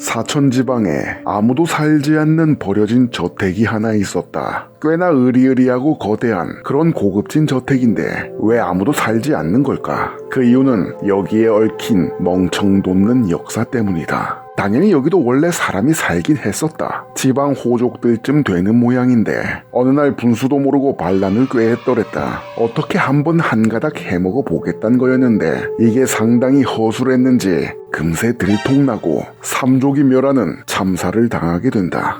사천 지방에 아무도 살지 않는 버려진 저택이 하나 있었다. 꽤나 의리의리하고 거대한 그런 고급진 저택인데 왜 아무도 살지 않는 걸까? 그 이유는 여기에 얽힌 멍청 돋는 역사 때문이다. 당연히 여기도 원래 사람이 살긴 했었다. 지방 호족들쯤 되는 모양인데 어느 날 분수도 모르고 반란을 꾀했더랬다. 어떻게 한번 한가닥 해먹어 보겠단 거였는데 이게 상당히 허술했는지 금세 들통나고 삼족이 멸하는 참사를 당하게 된다.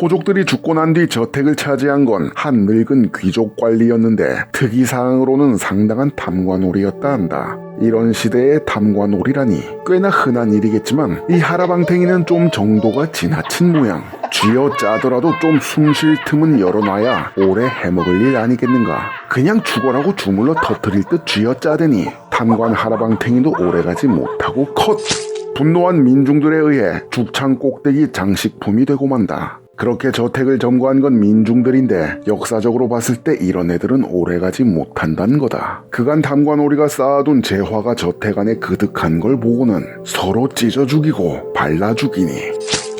호족들이 죽고 난 뒤 저택을 차지한 건 한 늙은 귀족 관리였는데 특이사항으로는 상당한 탐관오리였다 한다. 이런 시대의 탐관오리라니 꽤나 흔한 일이겠지만 이 하라방탱이는 좀 정도가 지나친 모양. 쥐어 짜더라도 좀 숨 쉴 틈은 열어놔야 오래 해먹을 일 아니겠는가. 그냥 죽어라고 주물러 터뜨릴 듯 쥐어 짜대니 탐관 하라방탱이도 오래가지 못하고 컷! 분노한 민중들에 의해 죽창 꼭대기 장식품이 되고 만다. 그렇게 저택을 점거한 건 민중들인데 역사적으로 봤을 때 이런 애들은 오래가지 못한다는 거다. 그간 탐관오리가 쌓아둔 재화가 저택 안에 그득한 걸 보고는 서로 찢어 죽이고 발라 죽이니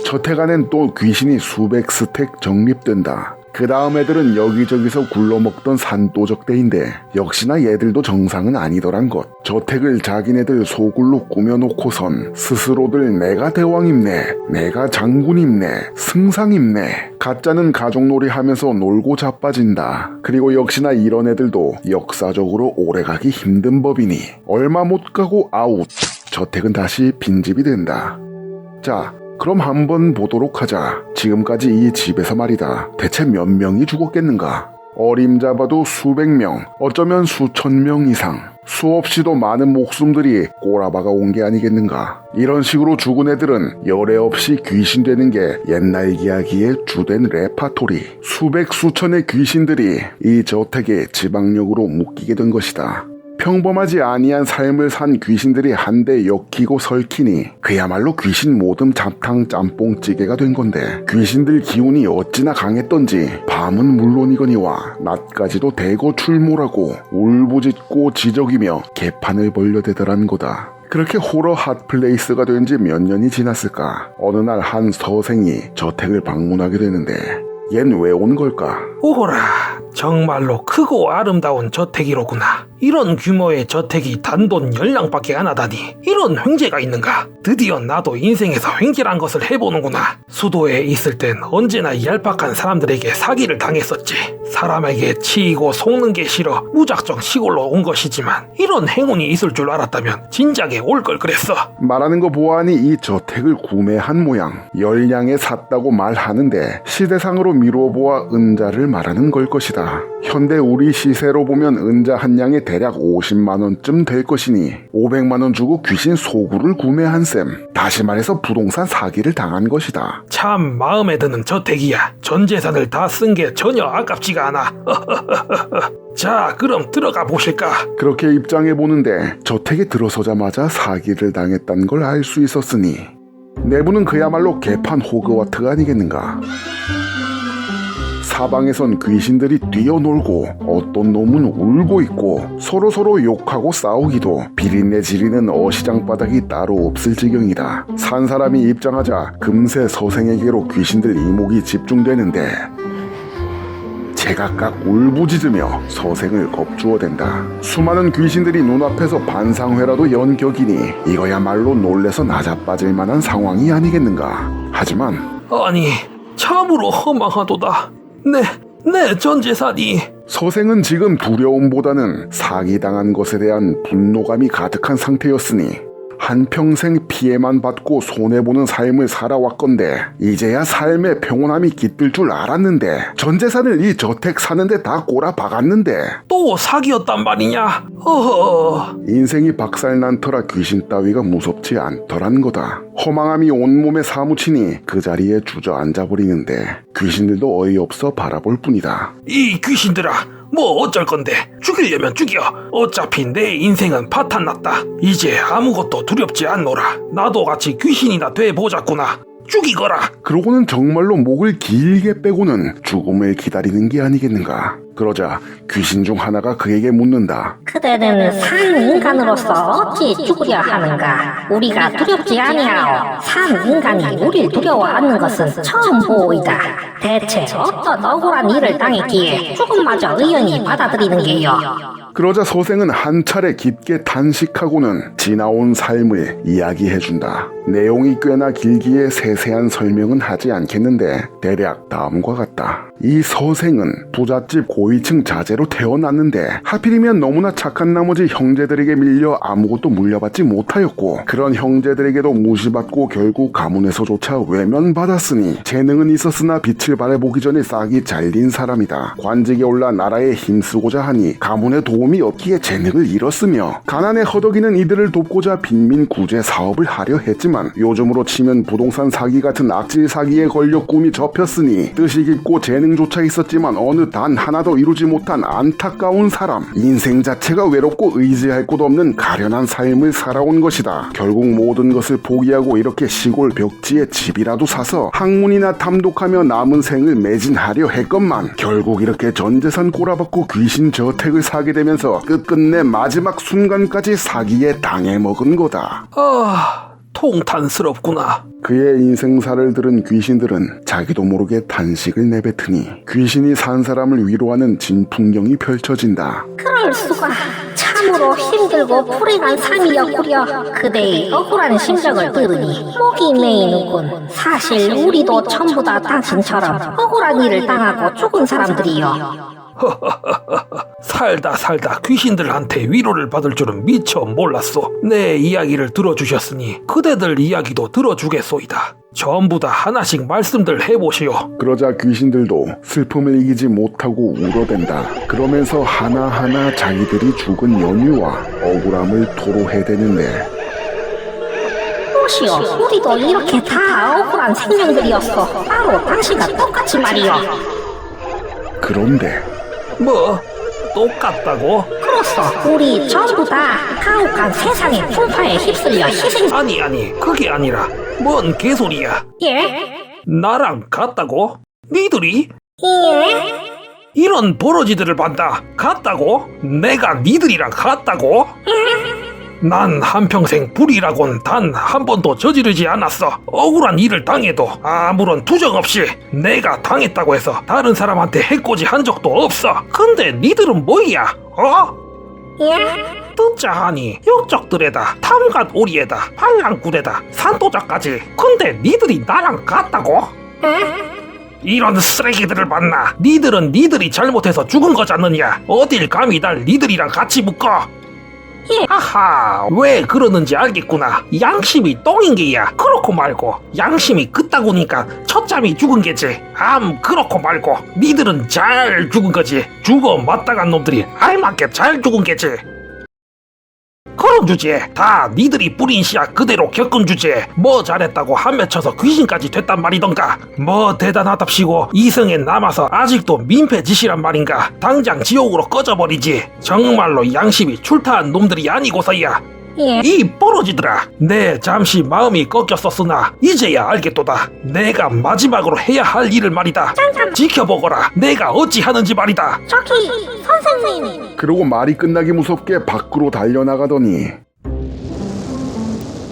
저택 안엔 또 귀신이 수백 스택 정립된다. 그 다음 애들은 여기저기서 굴러먹던 산도적대인데 역시나 얘들도 정상은 아니더란 것. 저택을 자기네들 소굴로 꾸며놓고선 스스로들 내가 대왕입네, 내가 장군입네, 승상입네. 가짜는 가족놀이 하면서 놀고 자빠진다. 그리고 역시나 이런 애들도 역사적으로 오래가기 힘든 법이니 얼마 못 가고 아웃. 저택은 다시 빈집이 된다. 자, 그럼 한번 보도록 하자. 지금까지 이 집에서 말이다. 대체 몇 명이 죽었겠는가? 어림잡아도 수백 명, 어쩌면 수천 명 이상. 수없이도 많은 목숨들이 꼬라박아 온 게 아니겠는가. 이런 식으로 죽은 애들은 열애 없이 귀신 되는 게 옛날 이야기의 주된 레파토리. 수백 수천의 귀신들이 이 저택에 지방력으로 묶이게 된 것이다. 평범하지 아니한 삶을 산 귀신들이 한데 엮이고 설키니 그야말로 귀신 모듬 잡탕 짬뽕찌개가 된 건데 귀신들 기운이 어찌나 강했던지 밤은 물론이거니와 낮까지도 대거 출몰하고 울부짖고 지적이며 개판을 벌려대더란 거다. 그렇게 호러 핫플레이스가 된 지 몇 년이 지났을까 어느 날 한 서생이 저택을 방문하게 되는데 얜 왜 온 걸까? 오호라 정말로 크고 아름다운 저택이로구나 이런 규모의 저택이 단돈 열량밖에 안 하다니 이런 횡재가 있는가? 드디어 나도 인생에서 횡재란 것을 해보는구나. 수도에 있을 땐 언제나 얄팍한 사람들에게 사기를 당했었지. 사람에게 치이고 속는 게 싫어 무작정 시골로 온 것이지만 이런 행운이 있을 줄 알았다면 진작에 올 걸 그랬어. 말하는 거 보아하니 이 저택을 구매한 모양 열량에 샀다고 말하는데 시대상으로 미루어 보아 은자를 말하는 걸 것이다. 현대 우리 시세로 보면 은자 한 양에 대략 50만 원쯤 될 것이니 500만 원 주고 귀신 소구를 구매한 셈. 다시 말해서 부동산 사기를 당한 것이다. 참 마음에 드는 저택이야. 전 재산을 다 쓴 게 전혀 아깝지가 않아. 자, 그럼 들어가 보실까? 그렇게 입장해 보는데 저택에 들어서자마자 사기를 당했다는 걸 알 수 있었으니 내부는 그야말로 개판 호그와트가 아니겠는가. 사방에선 귀신들이 뛰어놀고 어떤 놈은 울고 있고 서로서로 욕하고 싸우기도 비린내 지리는 어시장 바닥이 따로 없을 지경이다. 산 사람이 입장하자 금세 서생에게로 귀신들 이목이 집중되는데 제각각 울부짖으며 서생을 겁주어댄다. 수많은 귀신들이 눈앞에서 반상회라도 연격이니 이거야말로 놀래서 나자빠질 만한 상황이 아니겠는가. 하지만 아니, 참으로 허망하도다. 내, 내전 재산이. 서생은 지금 두려움보다는 사기당한 것에 대한 분노감이 가득한 상태였으니 한평생 피해만 받고 손해보는 삶을 살아왔건데 이제야 삶의 평온함이 깃들 줄 알았는데 전 재산을 이 저택 사는데 다 꼬라 박았는데 또 사기였단 말이냐? 어허. 인생이 박살난 터라 귀신 따위가 무섭지 않더란 거다. 허망함이 온몸에 사무치니 그 자리에 주저앉아 버리는데 귀신들도 어이없어 바라볼 뿐이다. 이 귀신들아, 뭐 어쩔 건데 죽이려면 죽여. 어차피 내 인생은 파탄 났다. 이제 아무것도 두렵지 않노라. 나도 같이 귀신이나 돼 보자꾸나. 죽이거라. 그러고는 정말로 목을 길게 빼고는 죽음을 기다리는 게 아니겠는가. 그러자 귀신 중 하나가 그에게 묻는다. 그대는 산 인간으로서 어찌 죽으려 하는가? 우리가 두렵지 아니하오. 산 인간이 우릴 두려워 하는 것은 처음 보이다. 대체 어떤 억울한 일을 당했기에 죽음마저 의연히 받아들이는 게요. 그러자 서생은 한 차례 깊게 단식하고는 지나온 삶을 이야기해준다. 내용이 꽤나 길기에 세세한 설명은 하지 않겠는데 대략 다음과 같다. 이 서생은 부잣집 고위층 자제로 태어났는데 하필이면 너무나 착한 나머지 형제들에게 밀려 아무것도 물려받지 못하였고 그런 형제들에게도 무시받고 결국 가문에서조차 외면받았으니 재능은 있었으나 빛을 발해보기 전에 싹이 잘린 사람이다. 관직에 올라 나라에 힘쓰고자 하니 가문에 도움이 없기에 재능을 잃었으며 가난에 허덕이는 이들을 돕고자 빈민 구제 사업을 하려 했지만 요즘으로 치면 부동산 사기 같은 악질 사기에 걸려 꿈이 접혔으니 뜻이 깊고 재능 조차 있었지만 어느 단 하나도 이루지 못한 안타까운 사람. 인생 자체가 외롭고 의지할 곳 없는 가련한 삶을 살아온 것이다. 결국 모든 것을 포기하고 이렇게 시골 벽지에 집이라도 사서 학문이나 탐독하며 남은 생을 매진하려 했건만 결국 이렇게 전재산 꼬라박고 귀신 저택을 사게 되면서 끝끝내 마지막 순간까지 사기에 당해 먹은 거다. 아, 통탄스럽구나. 그의 인생사를 들은 귀신들은 자기도 모르게 단식을 내뱉으니 귀신이 산 사람을 위로하는 진풍경이 펼쳐진다. 그럴 수가. 참으로 힘들고 불행한 삶이었구려. 그대의 억울한 심정을 들으니 목이 메이는군. 사실 우리도 전부 다 당신처럼 억울한 일을 당하고 죽은 사람들이요. 살다 살다 귀신들한테 위로를 받을 줄은 미처 몰랐소. 내 이야기를 들어주셨으니 그대들 이야기도 들어주겠소이다. 전부 다 하나씩 말씀들 해보시오. 그러자 귀신들도 슬픔을 이기지 못하고 울어댄다. 그러면서 하나하나 자기들이 죽은 연유와 억울함을 토로해대는데 무엇이요? 우리도 이렇게 다 억울한 생명들이었어. 바로 당신과 똑같이 말이요. 그런데 뭐? 똑같다고? 그렇소. 우리 전부 다 가혹한 세상의 풍파에 휩쓸려 희생. 아니 아니 그게 아니라 뭔 개소리야. 예? 나랑 같다고? 니들이? 예? 이런 버러지들을 봤다. 같다고? 내가 니들이랑 같다고? 난 한평생 불이라곤 단 한 번도 저지르지 않았어. 억울한 일을 당해도 아무런 투정 없이 내가 당했다고 해서 다른 사람한테 해코지 한 적도 없어. 근데 니들은 뭐야? 어? 예? 듣자 하니 역적들에다 탐관 오리에다 반란구대다 산도자까지 근데 니들이 나랑 같다고? 이런 쓰레기들을 만나 니들은 니들이 잘못해서 죽은 거잖느냐 어딜 감히 날 니들이랑 같이 묶어 예. 아하 왜 그러는지 알겠구나. 양심이 똥인 게야. 그렇고 말고 양심이 그따구니까 첫잠이 죽은 게지. 암 그렇고 말고. 니들은 잘 죽은 거지. 죽어 마땅한 놈들이 알맞게 잘 죽은 게지 주제 다 니들이 뿌린 씨앗 그대로 겪은 주제 뭐 잘했다고 한 맺혀서 귀신까지 됐단 말이던가. 뭐 대단하답시고 이성에 남아서 아직도 민폐 짓이란 말인가. 당장 지옥으로 꺼져버리지. 정말로 양심이 출타한 놈들이 아니고서야. 예? 이 뻘어지더라. 내 잠시 마음이 꺾였었으나 이제야 알겠도다. 내가 마지막으로 해야 할 일을 말이다. 지켜보거라. 내가 어찌 하는지 말이다. 저기 선생님. 그러고 말이 끝나기 무섭게 밖으로 달려나가더니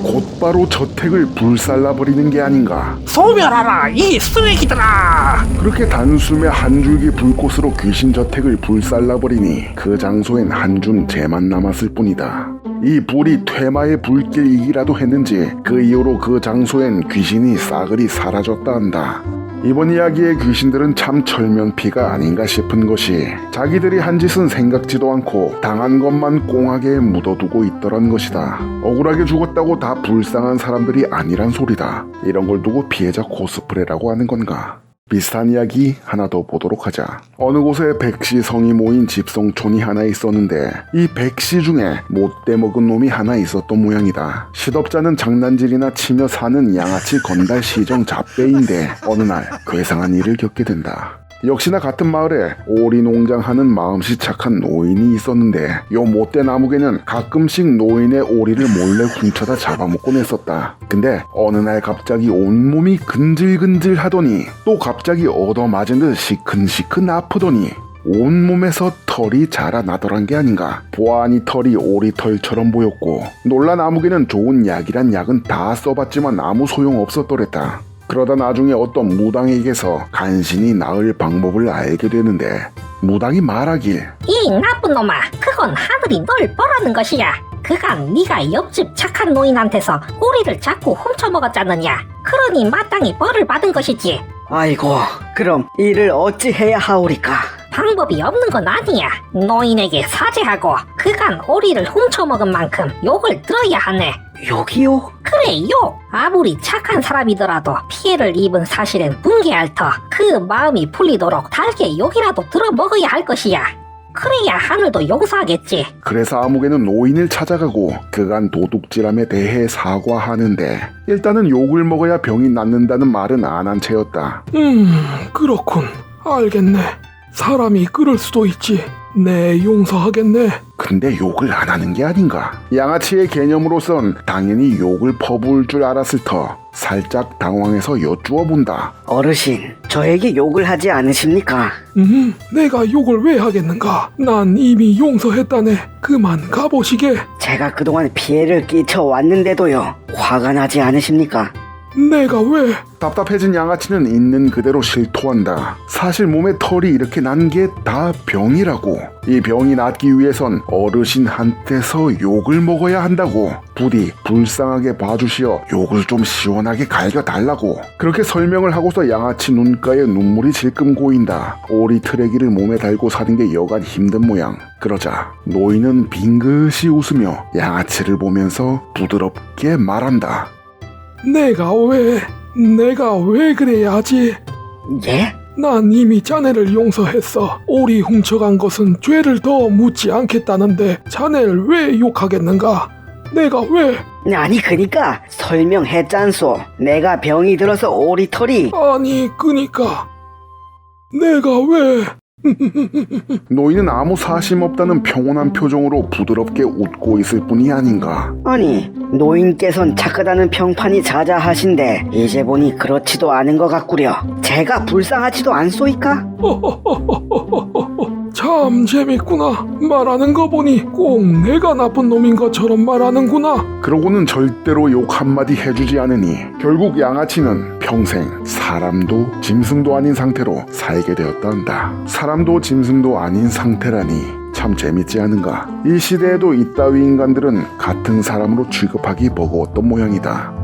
곧바로 저택을 불살라버리는 게 아닌가. 소멸하라 이 쓰레기들아! 그렇게 단숨에 한 줄기 불꽃으로 귀신 저택을 불살라버리니 그 장소엔 한 줌 재만 남았을 뿐이다. 이 불이 퇴마의 불길이기라도 했는지 그 이후로 그 장소엔 귀신이 싸그리 사라졌다 한다. 이번 이야기의 귀신들은 참 철면피가 아닌가 싶은 것이 자기들이 한 짓은 생각지도 않고 당한 것만 꽁하게 묻어두고 있더란 것이다. 억울하게 죽었다고 다 불쌍한 사람들이 아니란 소리다. 이런 걸 두고 피해자 코스프레라고 하는 건가? 비슷한 이야기 하나 더 보도록 하자. 어느 곳에 백시 성이 모인 집성촌이 하나 있었는데 이 백시 중에 못돼 먹은 놈이 하나 있었던 모양이다. 시덥잖은 장난질이나 치며 사는 양아치 건달 시정 잡배인데 어느 날 괴상한 일을 겪게 된다. 역시나 같은 마을에 오리 농장하는 마음씨 착한 노인이 있었는데 요 못된 나무개는 가끔씩 노인의 오리를 몰래 훔쳐다 잡아먹곤 했었다. 근데 어느 날 갑자기 온몸이 근질근질 하더니 또 갑자기 얻어맞은 듯 시큰시큰 아프더니 온몸에서 털이 자라나더란 게 아닌가. 보아하니 털이 오리털처럼 보였고 놀란 아무개는 좋은 약이란 약은 다 써봤지만 아무 소용 없었더랬다. 그러다 나중에 어떤 무당에게서 간신히 나을 방법을 알게 되는데 무당이 말하길 이 나쁜 놈아, 그건 하늘이 널 보라는 것이야. 그간 네가 옆집 착한 노인한테서 오리를 자꾸 훔쳐먹었잖느냐. 그러니 마땅히 벌을 받은 것이지. 아이고, 그럼 이를 어찌 해야 하오리까? 방법이 없는 건 아니야. 노인에게 사죄하고 그간 오리를 훔쳐먹은 만큼 욕을 들어야 하네. 여기요? 그래 욕! 아무리 착한 사람이더라도 피해를 입은 사실엔 분개할 터 그 마음이 풀리도록 달게 욕이라도 들어먹어야 할 것이야. 그래야 하늘도 용서하겠지. 그래서 아무개는 노인을 찾아가고 그간 도둑질함에 대해 사과하는데 일단은 욕을 먹어야 병이 낫는다는 말은 안 한 채였다. 음, 그렇군. 알겠네. 사람이 그럴 수도 있지. 네, 용서하겠네. 근데 욕을 안 하는 게 아닌가? 양아치의 개념으로선 당연히 욕을 퍼부을 줄 알았을 터 살짝 당황해서 여쭈어 본다. 어르신, 저에게 욕을 하지 않으십니까? 음, 내가 욕을 왜 하겠는가? 난 이미 용서했다네. 그만 가보시게. 제가 그동안 피해를 끼쳐 왔는데도요. 화가 나지 않으십니까? 내가 왜? 답답해진 양아치는 있는 그대로 실토한다. 사실 몸에 털이 이렇게 난 게 다 병이라고. 이 병이 낫기 위해선 어르신한테서 욕을 먹어야 한다고. 부디 불쌍하게 봐주시어 욕을 좀 시원하게 갈겨달라고. 그렇게 설명을 하고서 양아치 눈가에 눈물이 질끔 고인다. 오리 트레기를 몸에 달고 사는 게 여간 힘든 모양. 그러자 노인은 빙긋이 웃으며 양아치를 보면서 부드럽게 말한다. 내가 왜? 내가 왜 그래야지? 예? 난 이미 자네를 용서했어. 오리 훔쳐간 것은 죄를 더 묻지 않겠다는데 자네를 왜 욕하겠는가? 내가 왜? 아니, 그니까 설명했잖소. 내가 병이 들어서 오리털이 아니 그니까 내가 왜? 노인은 아무 사심 없다는 평온한 표정으로 부드럽게 웃고 있을 뿐이 아닌가. 아니, 노인께선 착하다는 평판이 자자하신데 이제 보니 그렇지도 않은 것 같구려. 제가 불쌍하지도 않소이까? 참 재밌구나. 말하는 거 보니 꼭 내가 나쁜 놈인 것처럼 말하는구나. 그러고는 절대로 욕 한마디 해주지 않으니 결국 양아치는 평생 사람도 짐승도 아닌 상태로 살게 되었단다. 사람도 짐승도 아닌 상태라니 참 재밌지 않은가. 이 시대에도 이따위 인간들은 같은 사람으로 취급하기 버거웠던 모양이다.